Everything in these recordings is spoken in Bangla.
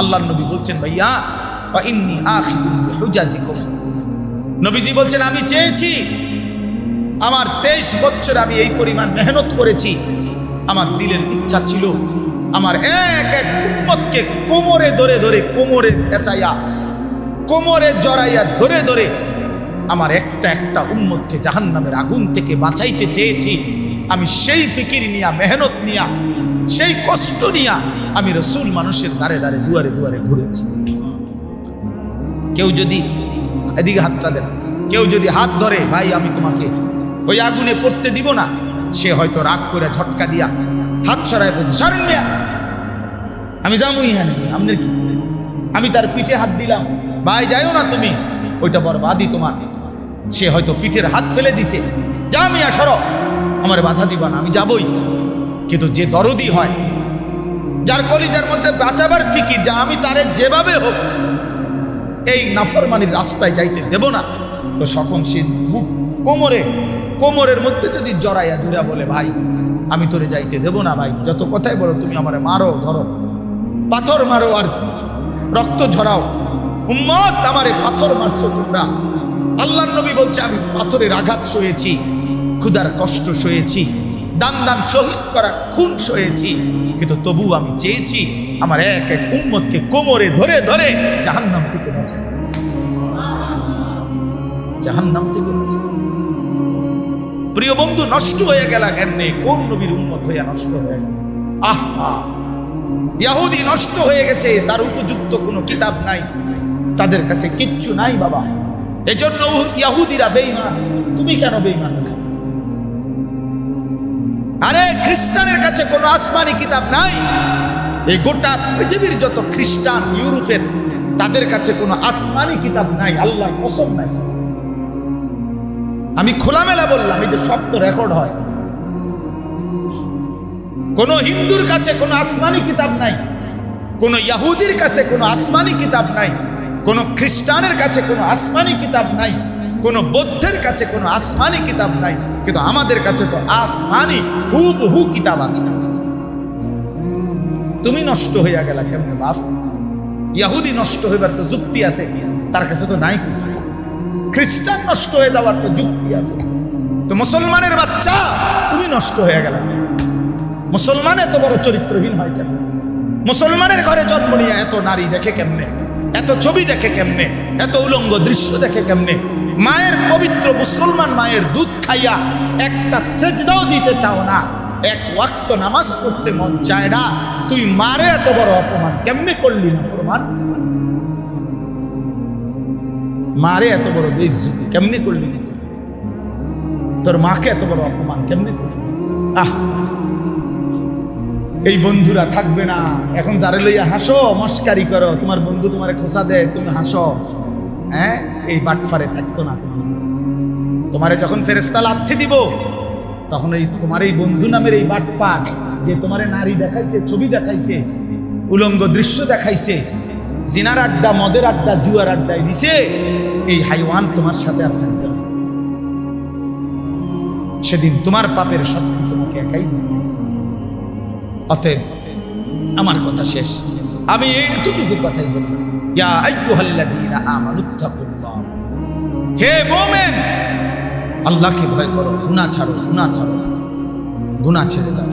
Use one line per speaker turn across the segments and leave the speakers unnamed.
আল্লাহ নবী বলছেন, ভাইয়া ইন্নি আখিদুম নবীজি বলছেন, আমি চেয়েছি, আমার তেইশ বছর আমি এই পরিমাণ মেহনত করেছি। আমার দিলের ইচ্ছা ছিল, আমার এক এক উম্মতকে কোমরে ধরে ধরে, কোমরে পেঁচাইয়া, কোমরে জড়াইয়া ধরে ধরে, আমার একটা একটা উম্মতকে জাহান্নামের আগুন থেকে বাঁচাইতে চেয়েছি। আমি সেই ফিকির নিয়া, মেহনত নিয়া সেই কষ্ট নিয়া আমি রসুল মানুষের দাঁড়ে দাঁড়ে দুয়ারে দুয়ারে ঘুরেছি। কেউ যদি এদিকে হাতটা দেন, কেউ যদি হাত ধরে, ভাই, আমি তোমাকে ওই আগুনে পড়তে দিব না। সে হয়তো রাগ করে ঝটকা দিয়া হাত সরায় বলছে, সরেন মিয়া, আমি যাব ইহানে আমাদের কি? আমি তার পিঠে হাত দিলাম, ভাই, যাইও না তুমি, ওইটা বরবাদি তোমার। সে হয়তো পিঠের হাত ফেলে দিছে, যা মিয়া, সর, আমার বাধা দিবা না, আমি যাবই। কিন্তু যে দরদি হয়, যার কলিজার মধ্যে বাঁচাবার ফিকির যা আমি তারে যেভাবে হোক, এই নাফরমানির রাস্তায় যাইতে দেব না। তো সকল সে বুক কোমরে, কোমরের মধ্যে যদি জড়াইয়া ধরা বলে, ভাই, আমি তোরে যাইতে দেব না ভাই, যত কথাই বলো তুমি আমারে মারো, ধরো, পাথর মারো আর রক্ত ঝরাও। উম্মত, আমারে পাথর মারছো তোমরা। আল্লাহ নবী বলছে, আমি পাথরের আঘাত সয়েছি ক্ষুদার কষ্ট সয়েছি দান দান শহীদ করা খুন সয়েছি। কিন্তু তবু আমি চেয়েছি আমার এক এক উম্মতকে কোমরে ধরে ধরে জাহান্নাম থেকে বাঁচাই জাহান্নাম থেকে বাঁচাই প্রিয় বন্ধু, নষ্ট হয়ে গেল কেমনে? কোন নবীর উন্মত হইয়া নষ্ট হয়ে গেল? আহা! ইয়াহুদি নষ্ট হয়ে গেছে, তার উপযুক্ত কোনো কিতাব নাই, তাদের কাছে কিচ্ছু নাই বাবা। এজন্য ইয়াহুদিরা বেঈমান, তুমি কেন বেঈমান হলে? আরে খ্রিস্টানের কাছে কোনো আসমানি কিতাব নাই। এই গোটা পৃথিবীর যত খ্রিস্টান, ইউরোপের, তাদের কাছে কোনো আসমানি কিতাব নাই আল্লাহ কসম নাই। আমি খোলামেলা বললাম, এই যে শব্দ রেকর্ড হয়। কোন হিন্দুর কাছে কোনো আসমানি কিতাব নাই, কোন ইয়াহুদির কাছে কোনো আসমানি কিতাব নাই, কোন খ্রিস্টানের কাছে কোনো আসমানি কিতাব নাই। কোন বৌদ্ধের কাছে কোনো আসমানি কিতাব নাই, কিন্তু আমাদের কাছে তো আসমানি, হুবহু কিতাব আছে। তুমি নষ্ট হইয়া গেলা কেমন বাপ? ইয়াহুদি নষ্ট হইবার তো যুক্তি আছে। তার কাছে তো নাই কিছু। খ্রিস্টান নষ্ট হয়ে যাওয়ার তো যুক্তি আছে। তো মুসলমানের বাচ্চা, তুমি নষ্ট হয়ে গেল মুসলমান এত বড় চরিত্রহীন হয় কেন মুসলমানের ঘরে জন্ম নিয়ে এত নারী দেখে কেমনে? এত ছবি দেখে কেমনে? এত উলঙ্গ দৃশ্য দেখে কেমনে? মায়ের পবিত্র মুসলমান মায়ের দুধ খাইয়া একটা সেজদাও দিতে চাও না। এক ওয়াক্ত নামাজ পড়তে মন চায় না। তুই মারে এত বড় অপমান। কেমনে করলি না ফরমান? মারে এত বড় বেইজ্জতি। কেমনে করলি তোর মাকে এত বড় অপমান। কেমনে করলি? আহ! এই বন্ধুরা থাকবে না। এখন যারে লইয়া হাসো, মস্কারি করো। তোমার বন্ধু তোমারে খোসা দেয়, তুমি হাসো। হ্যাঁ? এই বাটফারে থাকতো না। তোমারে যখন ফেরেস্তা লাথি দিব, তখন এই তোমার এই বন্ধু নামের এই বাটপাক যে তোমারে নারী দেখাইছে, ছবি দেখাইছে, উলঙ্গ দৃশ্য দেখাইছে, জিনার আড্ডা, মদের আড্ডা, জুয়ার আড্ডায় দিছে, এই হাইওয়ান তোমার সাথে আর থাকবে না। সেদিন তোমার পাপের শাস্তি তোমাকে একাই। অতএব আমার কথা শেষ। আমি এইটুকু কথাই বলি। ইয়া আইয়ুহাল্লাযীনা আমানুত্তাকুল্লাহ হে মুমিন! আল্লাহকে ভয় করো, গুনাহ ছাড়ো গুনাহ ছাড়ো গুনাহ ছেড়ে দাও।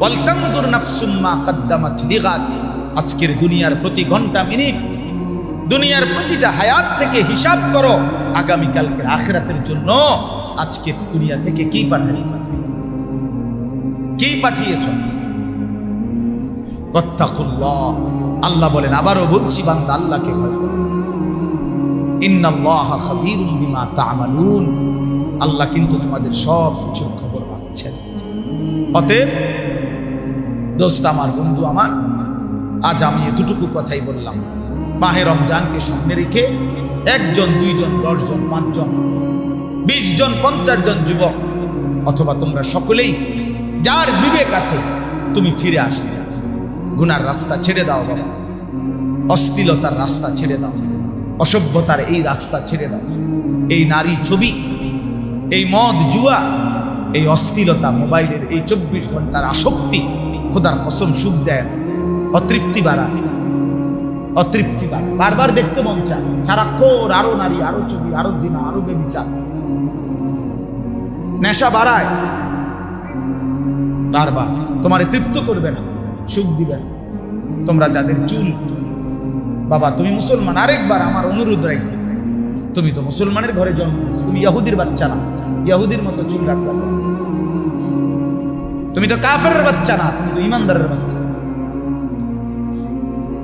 ওয়াল তানজুর নাফসুম মা কদ্দামাত আজকের দুনিয়ার প্রতি ঘণ্টা মিনিট, দুনিয়ার প্রতিটা হায়াত থেকে হিসাব করো। আগামী কালকের আখিরাতের জন্য? আজকের দুনিয়া থেকে কি পাঠিয়েছ? কি পাঠিয়েছ? আল্লাহ বলেন, আবারও বলছি, বান্দা আল্লাহকে ভয় করো। আল্লাহ কিন্তু তোমাদের সব কিছুর খবর পাচ্ছেন। অতএব, দোস্ত আমার, বন্ধু আমার, আজ আমি এতটুকু কথাই বললাম। মাহে রমজানকে সামনে রেখে একজন, দুইজন, দশজন, পাঁচজন বিশ জন পঞ্চাশ জন যুবক, অথবা তোমরা সকলেই, যার বিবেক আছে, তুমি ফিরে আসবে। গুনার রাস্তা ছেড়ে দাও বাবা। অশ্লীলতার রাস্তা ছেড়ে দাও। অসভ্যতার এই রাস্তা ছেড়ে দাও। এই নারী ছবি, এই মদ জুয়া, এই অশ্লীলতা মোবাইলের এই চব্বিশ ঘণ্টার আসক্তি, খোদার কসম সুখ দেয়, অতৃপ্তি বাড়ায়। অতৃপ্তি বাড়ে। বারবার দেখতে মন চায় সারাক্ষণ আরও নারী, আরও ছবি, আরও জিনা, আরও বেবিচার। নেশা বাড়ায়। বারবার। তোমারে তৃপ্ত করবে না, সুখ দিবে তোমরা যাদের চুল বাবা, তুমি মুসলমান, আরেকবার আমার অনুরোধ রাখবে তুমি তো মুসলমানের ঘরে জন্ম নিয়েছো, তুমি ইয়াহুদির বাচ্চা না। ইয়াহুদির মতো চুল না। তুমি তো কাফের বাচ্চা না, তুমি ইমানদারের বাচ্চা।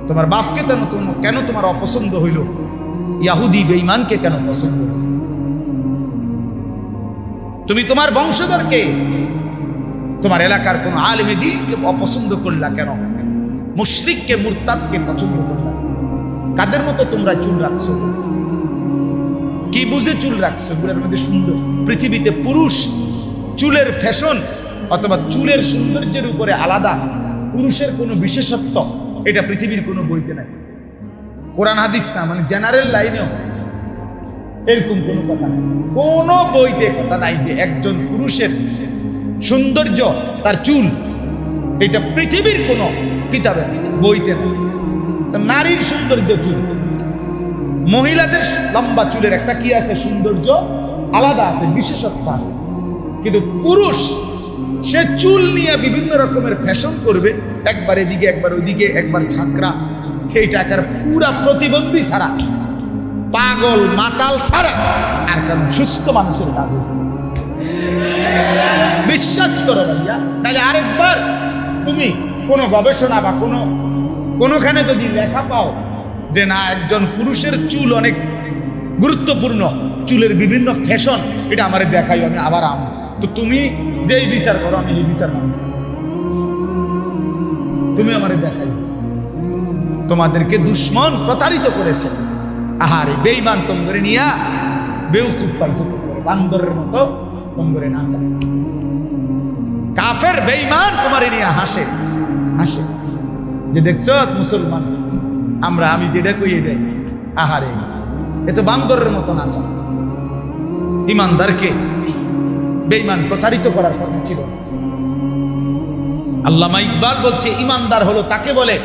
তোমার বাপকে কেন কেন তোমার অপছন্দ হইল? ইয়াহুদি বেঈমানকে কেন পছন্দ? তুমি তোমার বংশধরকে, তোমার এলাকার কোন আলেমে দিনকে অপছন্দ করলা কেন? মুশরিককে, মুরতাদকে পছন্দ করলা কাদের মতো তোমরা চুল রাখছো? কি বুঝে চুল রাখছো? এগুলোর মধ্যে সুন্দর। পৃথিবীতে পুরুষ চুলের ফ্যাশন অথবা চুলের সৌন্দর্যের উপরে আলাদা। পুরুষের কোনো বিশেষত্ব এটা পৃথিবীর কোনো বইতে নাই। কোরআন হাদিস না মানে জেনারেল লাইনেও এরকম কোনো কথা নাই। কোনো বইতে কথা নাই যে একজন পুরুষের সৌন্দর্য, তার চুল, এটা পৃথিবীর কোনো কিতাবে বইতে নাই। নারীর সৌন্দর্য চুল মহিলাদের লম্বা চুলের একটা কি আছে? সৌন্দর্য আলাদা আছে, বিশেষত্ব আছে। কিন্তু পুরুষ, সে চুল নিয়ে বিভিন্ন রকমের ফ্যাশন করবে। একবার এদিকে, একবার ওইদিকে একবার ঝাঁকড়া। সেই টাকার পুরা প্রতিবন্ধী ছাড়া। পাগল, মাতাল ছাড়া আর কারণ সুস্থ মানুষের কাজ বিশ্বাস করো ভাইয়া। তাহলে আরেকবার তুমি কোনো গবেষণা বা কোনো কোনোখানে যদি লেখা পাও যে না, একজন পুরুষের চুল অনেক গুরুত্বপূর্ণ, চুলের বিভিন্ন ফ্যাশন, এটা আমার দেখাই আমি আবার আম। তো তুমি যেই বিচার করো, আমি এই বিচার মানি। তুমি আমার দেখাই তোমাদেরকে দুশ্মন প্রতারিত করেছে। আহারে বেইমান তোমরে নিয়া বেউকুব পাইছে বান্দরের মতো তোমরে নাচা কাফের বেইমান তোমারে নিয়ে হাসে হাসে। যে দেখছ মুসলমান আমরা, আমি যেটা কই এটাই, আহারে এ তো বান্দরের মতো নাচা ইমানদারকে বেইমান প্রতারিত করার কথা ছিল। আল্লামা ইকবাল বলছে, ইমানদার হলো তাকে বলে,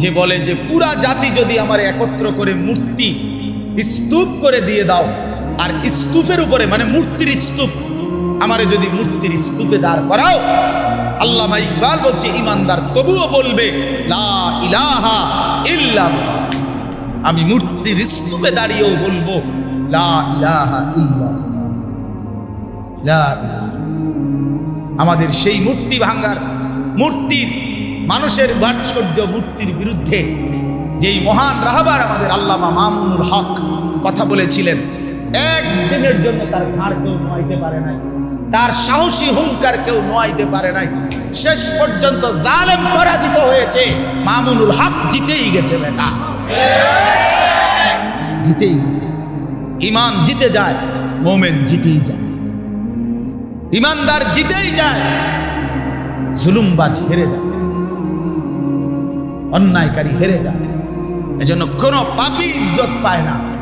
যে বলে যে পুরা জাতি যদি আমার একত্র করে মূর্তি স্তূপ করে দিয়ে দাও, আর স্তূপের উপরে মানে মূর্তির স্তূপ, আমারে যদি মূর্তির স্তূপে দাঁড় করাও আল্লামা ইকবাল বলছে, ইমানদার তবুও বলবে, লা ইলাহা ইল্লাল্লাহ। আমি মূর্তির স্তূপে দাঁড়িয়েও বলব, লা ইলাহা আমাদের সেই মূর্তি ভাঙ্গার, মূর্তির, মানুষের ভাস্কর্য মূর্তির বিরুদ্ধে যেই মহান রাহবার আমাদের আল্লামা মামুনুল হক কথা বলেছিলেন, একদিনের জন্য তার ঘাড় কেউ নোয়াইতে পারে নাই, তার সাহসী হুঙ্কার কেউ নোয়াইতে পারে নাই। শেষ পর্যন্ত জালেম পরাজিত হয়েছে। মামুনুল হক জিতেই গেছে বেটা। জিতেই গেছে। ইমান জিতে যায়, মোমেন জিতেই যায়। ইমানদার জিতেই যায়, জুলুমবাজ হেরে যায়। অন্যায়কারী হেরে যায়। এজন্য কোনো পাপি ইজ্জত পায় না।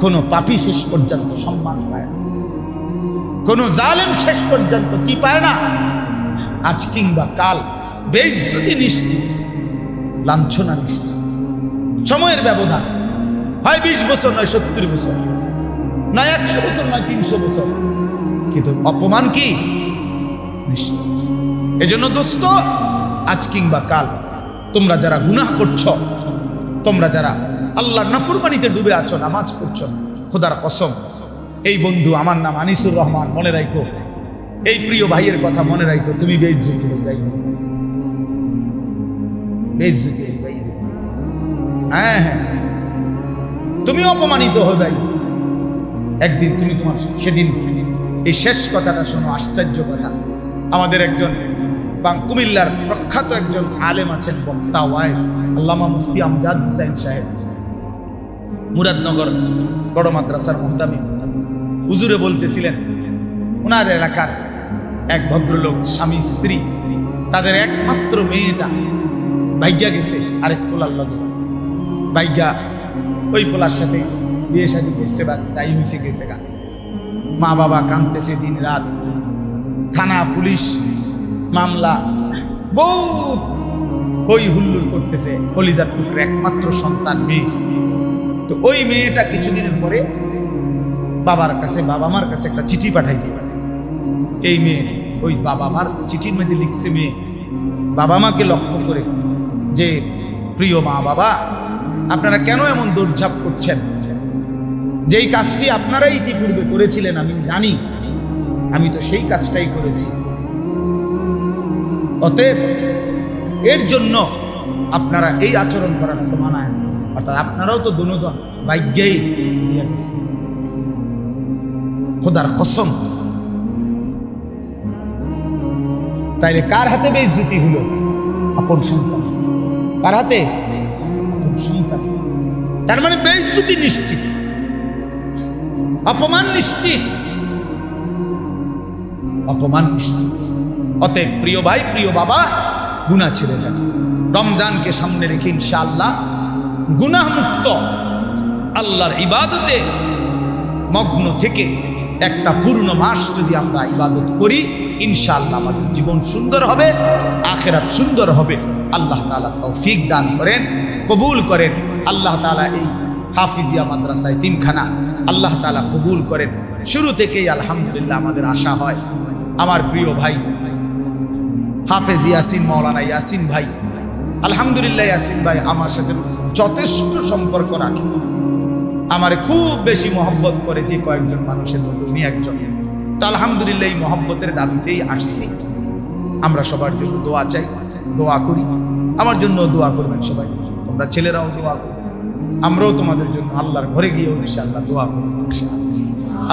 কোনো পাপি শেষ পর্যন্ত সম্মান পায় না। কোনো জালেম শেষ পর্যন্ত কি পায় না? আজ কিংবা কাল বেইজ্জতি নিশ্চিত, লাঞ্ছনা নিশ্চিত, সময়ের ব্যবধান। হয় বিশ বছর, নয় সত্তর বছর, নয় একশো বছর, নয় তিনশো বছর। কিন্তু অপমান কি? নিশ্চিত। এজন্য দোস্ত, আজ কিংবা কাল তোমরা যারা গুনাহ করছ, তোমরা যারা আল্লাহর নাফরমানিতে ডুবে আছো, নামাজ পড়ছো, খোদার কসম, এই বন্ধু আমার নাম আনিসুর রহমান, মনে রাখো এই প্রিয় ভাইয়ের কথা মনে রাখো, তুমি বেইজ্জতি হয়ে যাই হয়ে যাই হ্যাঁ হ্যাঁ তুমি অপমানিত হয়ে যাই একদিন তুমি তোমার সেদিন এই শেষ কথাটা শোনো, আশ্চর্য কথা। আমাদের একজন বাং কুমিল্লার প্রখ্যাত একজন আলেম আছেন, বক্তা, ওয়াইফ, আল্লামা মুফতি আমজাদ হুসাইন সাহেব। মুরাদনগর বড় মাদ্রাসার মোহতামি হুজুরে বলতেছিলেন, ওনার এলাকার এক ভদ্রলোক, স্বামী, স্ত্রী, তাদের একমাত্র মেয়েটা ভাইগা গেছে আরেক ফুলার লগে। ভাইগা ওই পোলার সাথে বিয়ে শাদী করছে বা যাই হয়েছে গেছে গা। মা বাবা কাঁদতেছে দিন রাত। থানা, পুলিশ, মামলা বহু হই হুল্লুল করতেছে, কলিজার টুকরে একমাত্র সন্তান মেয়ে। তো ওই মেয়েটা কিছুদিনের পরে বাবার কাছে, বাবা মার কাছে একটা চিঠি পাঠাইছে। এই মেয়ে, ওই বাবা মার চিঠির মধ্যে লিখছে মেয়ে। বাবা মাকে লক্ষ্য করে যে, প্রিয় মা বাবা আপনারা কেন এমন দৌড়ঝাঁপ করছেন? যেই কাজটি আপনারাই ইতিপূর্বে করেছিলেন, আমি জানি। আমি তো সেই কাজটাই করেছি। অতএব, এর জন্য আপনারা এই আচরণ করার তো মানায় অর্থাৎ আপনারাও তো দুজন ভাগ্যেই। খোদার কসম তাইলে কার হাতে বেইজ্জতি হলো? আপন সন্তান। কার হাতে? তার মানে বেইজ্জতি নিশ্চিত। অপমান নিশ্চিত। অপমান নিশ্চিত। অতএব প্রিয় ভাই, প্রিয় বাবা গুণা ছেড়ে যান। রমজানকে সামনে রেখে ইনশাআল্লাহ গুনাহ মুক্ত আল্লাহর ইবাদতে মগ্ন থেকে একটা পূর্ণ মাস যদি আমরা ইবাদত করি, ইনশাআল্লাহ আমাদের জীবন সুন্দর হবে, আখেরাত সুন্দর হবে। আল্লাহ তাআলা তৌফিক দান করেন, কবুল করেন। আল্লাহ তাআলা এই হাফিজিয়া মাদ্রাসায় তিনখানা আল্লাহ তাআলা কবুল করেন। শুরু থেকেই আলহামদুলিল্লাহ আমাদের আশা হয়। আমার প্রিয় ভাই, হাফেজ ইয়াসিন মৌলানা ইয়াসিন ভাই, আলহামদুলিল্লাহ ইয়াসিন ভাই, আমার সাথে যথেষ্ট সম্পর্ক রাখে। আমার খুব বেশি মহব্বত করে যে কয়েকজন মানুষের মধ্যে উনি একজন। তো আলহামদুলিল্লাহ এই মহব্বতের দাবিতেই আসছি। আমরা সবার জন্য দোয়া চাই, দোয়া করি। আমার জন্য দোয়া করবেন সবাই। তোমরা ছেলেরাও দোয়া করবে আমরাও তোমাদের জন্য আল্লাহর ঘরে গিয়ে ইনশাআল্লাহ দোয়া করব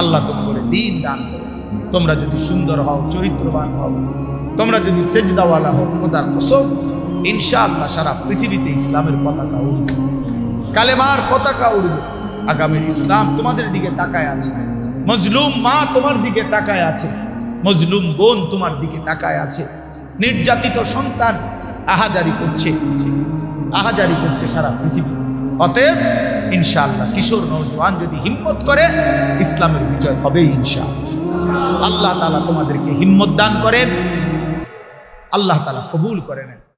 আল্লাহ তোমাদের দিন দান করো তোমরা যদি সুন্দর হও, চরিত্রবান হও, তোমরা যদি সেজদাওয়ালা হও, খোদার কসম, ইনশাআল্লাহ সারা পৃথিবীতে ইসলামের পতাকা উঠবে কালেমার পতাকা উঠবে আগামীর ইসলাম তোমাদের দিকে তাকায় আছে। মজলুম মা তোমার দিকে তাকায় আছে। মজলুম বোন তোমার দিকে তাকায় আছে। নির্যাতিত সন্তান আহাজারি করছে। আহাজারি করছে সারা পৃথিবী। অতএব ইনশাআল্লাহ কিশোর নৌজওয়ান যদি হিম্মত করে, ইসলামের বিজয় হবে ইনশাআল্লাহ। আল্লাহ তাআলা তোমাদেরকে হিম্মত দান করেন। আল্লাহ তাআলা কবুল করে নেন।